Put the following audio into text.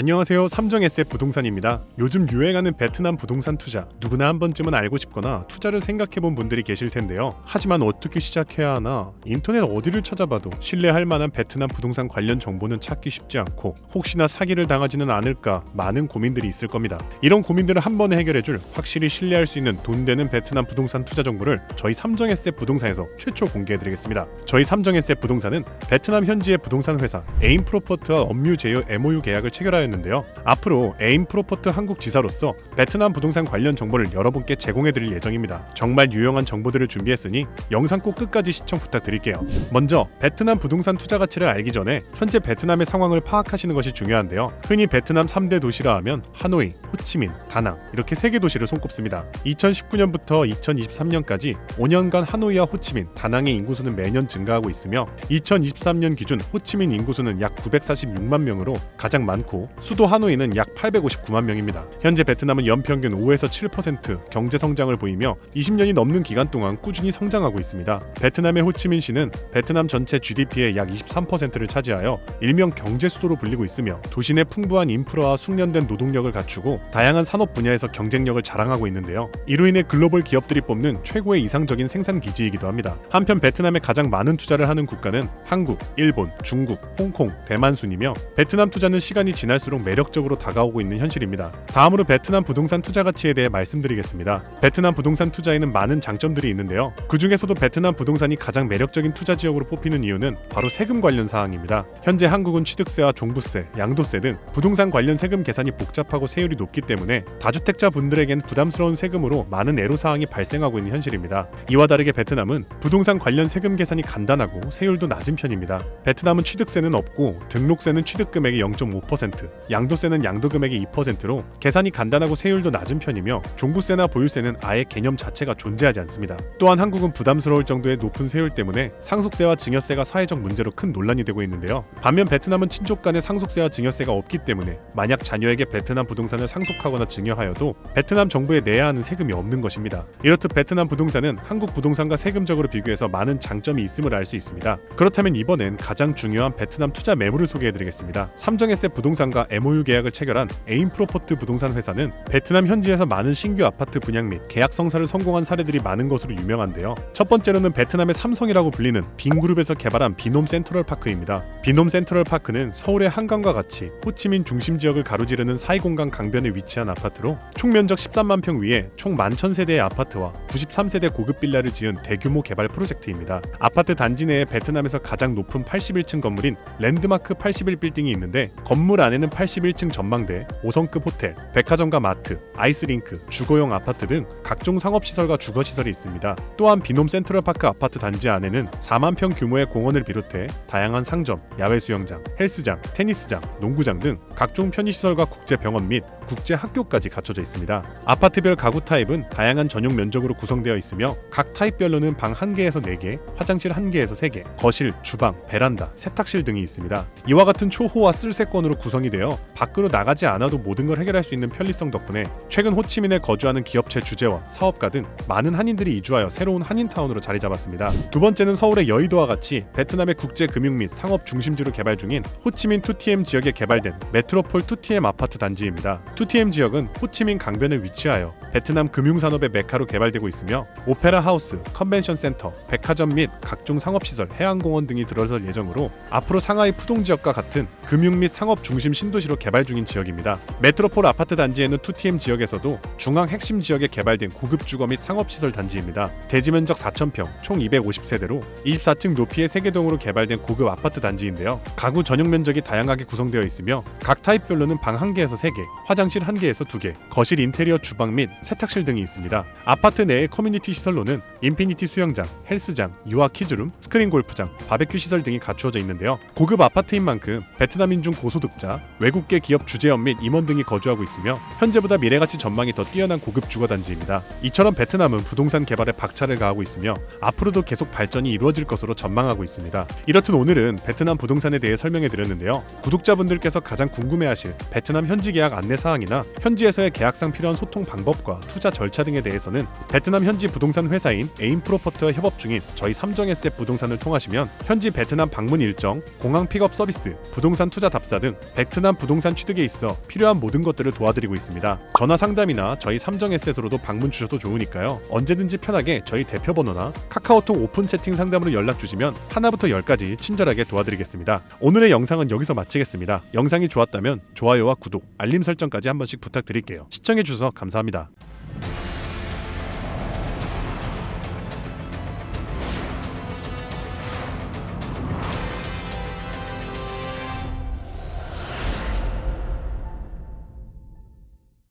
안녕하세요. 삼정 SF 부동산입니다. 요즘 유행하는 베트남 부동산 투자 누구나 한 번쯤은 알고 싶거나 투자를 생각해 본 분들이 계실 텐데요. 하지만 어떻게 시작해야 하나 인터넷 어디를 찾아봐도 신뢰할 만한 베트남 부동산 관련 정보는 찾기 쉽지 않고 혹시나 사기를 당하지는 않을까 많은 고민들이 있을 겁니다. 이런 고민들을 한 번에 해결해 줄 확실히 신뢰할 수 있는 돈 되는 베트남 부동산 투자 정보를 저희 삼정 SF 부동산에서 최초 공개해 드리겠습니다. 저희 삼정 SF 부동산은 베트남 현지의 부동산 회사 에임 프로퍼트와 업무 제휴 MOU 계약을 체결하 였는데요. 앞으로 에임 프로퍼트 한국 지사로서 베트남 부동산 관련 정보를 여러분께 제공해드릴 예정입니다. 정말 유용한 정보들을 준비했으니 영상 꼭 끝까지 시청 부탁드릴게요. 먼저 베트남 부동산 투자 가치를 알기 전에 현재 베트남의 상황을 파악하시는 것이 중요한데요. 흔히 베트남 3대 도시라 하면 하노이, 호치민, 다낭 이렇게 세개 도시를 손꼽습니다. 2019년부터 2023년까지 5년간 하노이와 호치민, 다낭의 인구수는 매년 증가하고 있으며 2023년 기준 호치민 인구수는 약 946만 명으로 가장 많고 수도 하노이는 약 859만 명입니다. 현재 베트남은 연평균 5에서 7% 경제 성장을 보이며 20년이 넘는 기간 동안 꾸준히 성장하고 있습니다. 베트남의 호치민시는 베트남 전체 GDP의 약 23%를 차지하여 일명 경제 수도로 불리고 있으며 도시 내 풍부한 인프라와 숙련된 노동력을 갖추고 다양한 산업 분야에서 경쟁력을 자랑하고 있는데요. 이로 인해 글로벌 기업들이 뽑는 최고의 이상적인 생산 기지이기도 합니다. 한편 베트남에 가장 많은 투자를 하는 국가는 한국, 일본, 중국, 홍콩, 대만 순이며 베트남 투자는 시간이 지날수록 매력적으로 다가오고 있는 현실입니다. 다음으로 베트남 부동산 투자 가치에 대해 말씀드리겠습니다. 베트남 부동산 투자에는 많은 장점들이 있는데요. 그 중에서도 베트남 부동산이 가장 매력적인 투자 지역으로 뽑히는 이유는 바로 세금 관련 사항입니다. 현재 한국은 취득세와 종부세, 양도세 등 부동산 관련 세금 계산이 복잡하고 세율이 높기 때문에 다주택자 분들에겐 부담스러운 세금으로 많은 애로 사항이 발생하고 있는 현실입니다. 이와 다르게 베트남은 부동산 관련 세금 계산이 간단하고 세율도 낮은 편입니다. 베트남은 취득세는 없고 등록세는 취득 금액의 0.5%, 양도세는 양도 금액의 2%로 계산이 간단하고 세율도 낮은 편이며 종부세나 보유세는 아예 개념 자체가 존재하지 않습니다. 또한 한국은 부담스러울 정도의 높은 세율 때문에 상속세와 증여세가 사회적 문제로 큰 논란이 되고 있는데요. 반면 베트남은 친족 간의 상속세와 증여세가 없기 때문에 만약 자녀에게 베트남 부동산을 상속하거나 증여하여도 베트남 정부에 내야 하는 세금이 없는 것입니다. 이렇듯 베트남 부동산은 한국 부동산과 세금적으로 비교해서 많은 장점이 있음을 알 수 있습니다. 그렇다면 이번엔 가장 중요한 베트남 투자 매물을 소개해드리겠습니다. 삼정에셋 부동산과 MOU 계약을 체결한 에임 프로포트 부동산 회사는 베트남 현지에서 많은 신규 아파트 분양 및 계약 성사를 성공한 사례들이 많은 것으로 유명한데요. 첫 번째로는 베트남의 삼성이라고 불리는 빈그룹에서 개발한 비놈 센트럴 파크입니다. 비놈 센트럴 파크는 서울의 한강과 같이 호치민 중심 지역을 가로지르는 사이공간 강변에 위치한 아파트로 총 면적 13만 평 위에 총 11,000세대의 아파트와 93세대 고급 빌라를 지은 대규모 개발 프로젝트입니다. 아파트 단지 내에 베트남에서 가장 높은 81층 건물인 랜드마크 81빌딩이 있는데 건물 안에는 81층 전망대, 5성급 호텔, 백화점과 마트, 아이스링크, 주거용 아파트 등 각종 상업시설과 주거시설이 있습니다. 또한 비놈 센트럴파크 아파트 단지 안에는 4만 평 규모의 공원을 비롯해 다양한 상점, 야외 수영장, 헬스장, 테니스장, 농구장 등 각종 편의시설과 국제병원 및 국제학교까지 갖춰져 있습니다. 아파트별 가구 타입은 다양한 전용 면적으로 구성되어 있으며 각 타입별로는 방 1개에서 4개, 화장실 1개에서 3개, 거실, 주방, 베란다, 세탁실 등이 있습니다. 이와 같은 초호화 쓸세권으로 구성이 되어 밖으로 나가지 않아도 모든 걸 해결할 수 있는 편리성 덕분에 최근 호치민에 거주하는 기업체 주재와 사업가 등 많은 한인들이 이주하여 새로운 한인타운으로 자리 잡았습니다. 두 번째는 서울의 여의도와 같이 베트남의 국제 금융 및 상업 중심지로 개발 중인 호치민 2TM 지역에 개발된 메트로폴 2TM 아파트 단지입니다. 2TM 지역은 호치민 강변에 위치하여 베트남 금융산업의 메카로 개발되고 있으며 오페라 하우스, 컨벤션 센터, 백화점 및 각종 상업시설, 해양공원 등이 들어설 예정으로 앞으로 상하이 푸동 지역과 같은 금융 및 상업 중심 신 도시로 개발 중인 지역입니다. 메트로폴 아파트 단지에는 2TM 지역에서도 중앙 핵심 지역에 개발된 고급 주거 및 상업시설 단지입니다. 대지 면적 4,000평, 총 250세대로 24층 높이의 세개동으로 개발된 고급 아파트 단지인데요. 가구 전용 면적이 다양하게 구성되어 있으며 각 타입별로는 방 1개에서 3개, 화장실 1개에서 2개, 거실 인테리어 주방 및 세탁실 등이 있습니다. 아파트 내의 커뮤니티 시설로는 인피니티 수영장, 헬스장, 유아 키즈룸, 스크린 골프장, 바베큐 시설 등이 갖추어져 있는데요. 고급 아파트인 만큼 베트남인 중 고소득자, 외국계 기업 주재원 및 임원 등이 거주하고 있으며 현재보다 미래가치 전망이 더 뛰어난 고급 주거 단지입니다. 이처럼 베트남은 부동산 개발에 박차를 가하고 있으며 앞으로도 계속 발전이 이루어질 것으로 전망하고 있습니다. 이렇듯 오늘은 베트남 부동산에 대해 설명해 드렸는데요. 구독자분들께서 가장 궁금해하실 베트남 현지 계약 안내 사항이나 현지에서의 계약상 필요한 소통 방법과 투자 절차 등에 대해서는 베트남 현지 부동산 회사인 에임 프로퍼트와 협업 중인 저희 삼정 SF 부동산을 통하시면 현지 베트남 방문 일정, 공항 픽업 서비스, 부동산 투자 답사 등 베트남 베트남 부동산 취득에 있어 필요한 모든 것들을 도와드리고 있습니다. 전화 상담이나 저희 삼정에셋으로도 방문 주셔도 좋으니까요. 언제든지 편하게 저희 대표 번호나 카카오톡 오픈 채팅 상담으로 연락 주시면 하나부터 열까지 친절하게 도와드리겠습니다. 오늘의 영상은 여기서 마치겠습니다. 영상이 좋았다면 좋아요와 구독, 알림 설정까지 한 번씩 부탁드릴게요. 시청해 주셔서 감사합니다.